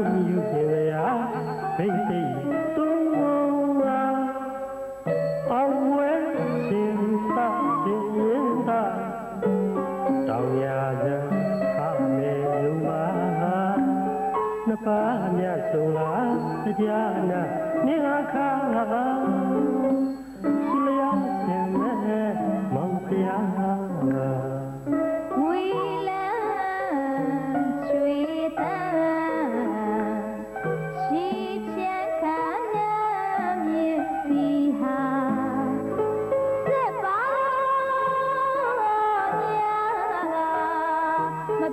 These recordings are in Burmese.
မ်းယူကျင်စရာဘိသိက်သူရာအဝဲရှင်သာရှင်ရင်သာတောင်ရစံခမေလူမာနှစ်ပါးမြတ်ဆုံးလာတရားနာနေဟာခါရှိ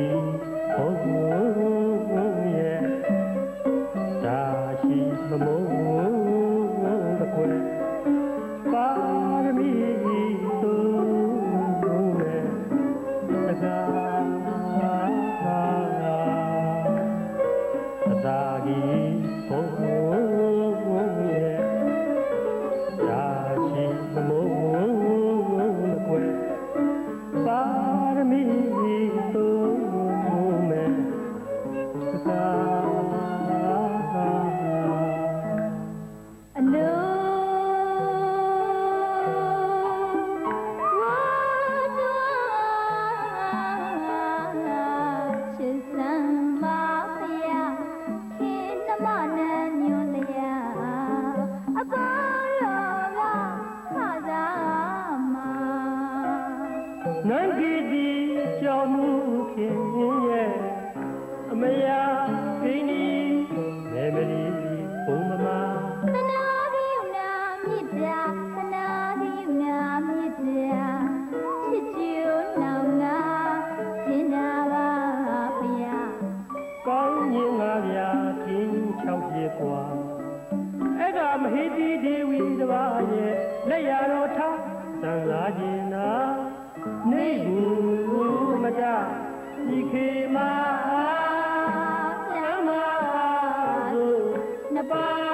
Oh, ကြောင့်မှုခင်ရဲ့အမယာဂိနီမေမလီဘုံမမသနာဒီယနာမြစ်တာသနာဒီယနာမြစ်တာချစ်ကြည်နောင်နာစင်နာပါဖျားကောင်းညင်ငါဗျာကင်း၆ပြေကွာအဲ့ဒါမဟိတိဒေဝီတပါးရဲ့လက်ရတော်ထားသံလာခြင်းနာနေဘူး ကြဤခေမာအာသမအာသုနပါ